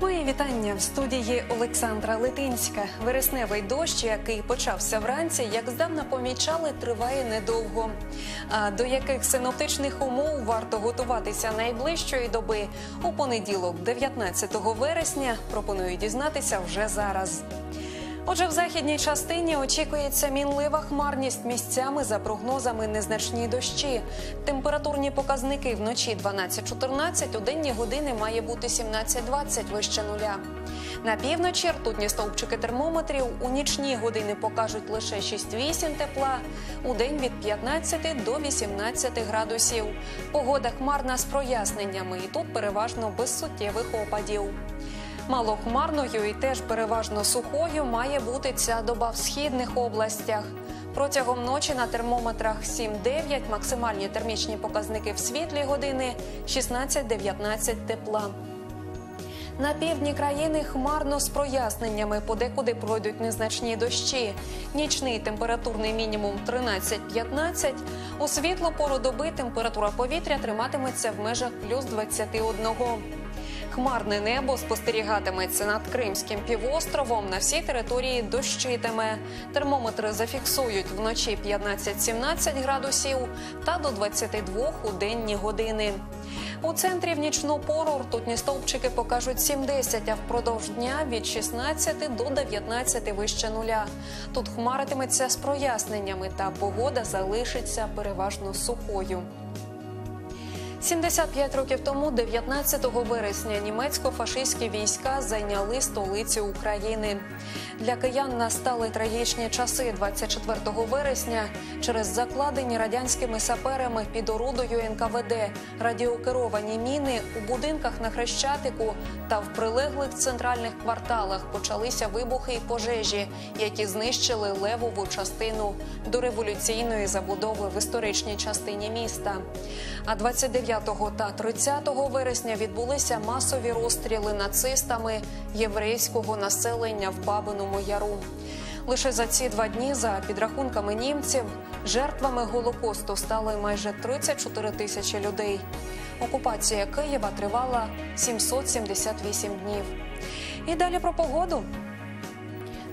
Мої вітання в студії Олександра Литинська. Вересневий дощ, який почався вранці, як здавна помічали, триває недовго. А до яких синоптичних умов варто готуватися найближчої доби у понеділок, 19 вересня, пропоную дізнатися вже зараз. Отже, в західній частині очікується мінлива хмарність місцями за прогнозами незначні дощі. Температурні показники вночі 12-14, у денні години має бути 17-20 вище нуля. На півночі ртутні стовпчики термометрів у нічні години покажуть лише 6-8 тепла, у день від 15 до 18 градусів. Погода хмарна з проясненнями, і тут переважно без суттєвих опадів. Малохмарною і теж переважно сухою має бути ця доба в східних областях. Протягом ночі на термометрах 7-9 максимальні термічні показники в світлі години 16-19 тепла. На півдні країни хмарно з проясненнями, подекуди пройдуть незначні дощі. Нічний температурний мінімум 13-15. У світлу пору доби температура повітря триматиметься в межах плюс 21. Хмарне небо спостерігатиметься над Кримським півостровом. На всій території дощитиме. Термометри зафіксують вночі 15-17 градусів та до 22 у денні години. У центрі в нічну пору ртутні стовпчики покажуть 70, а впродовж дня від 16 до 19 вище нуля. Тут хмаритиметься з проясненнями, та погода залишиться переважно сухою. 75 років тому, 19 вересня, німецько-фашистські війська зайняли столицю України. Для киян настали трагічні часи 24 вересня. Через закладені радянськими саперами під орудою НКВД радіокеровані міни у будинках на Хрещатику та в прилеглих центральних кварталах почалися вибухи і пожежі, які знищили левову частину дореволюційної забудови в історичній частині міста. А 29 та 30 вересня відбулися масові розстріли нацистами єврейського населення в Бабиному Яру. Лише за ці два дні, за підрахунками німців, жертвами голокосту стали майже 34 тисячі людей. Окупація Києва тривала 778 днів. І далі про погоду.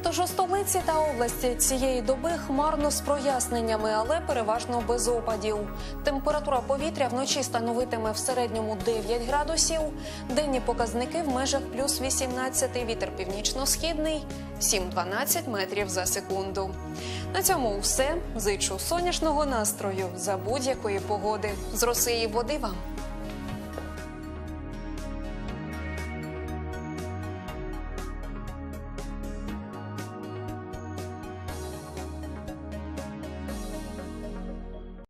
Тож у столиці та області цієї доби хмарно з проясненнями, але переважно без опадів. Температура повітря вночі становитиме в середньому 9 градусів. Денні показники в межах плюс 18, вітер північно-східний 7-12 метрів за секунду. На цьому все. Зичу сонячного настрою за будь-якої погоди. З роси і води вам.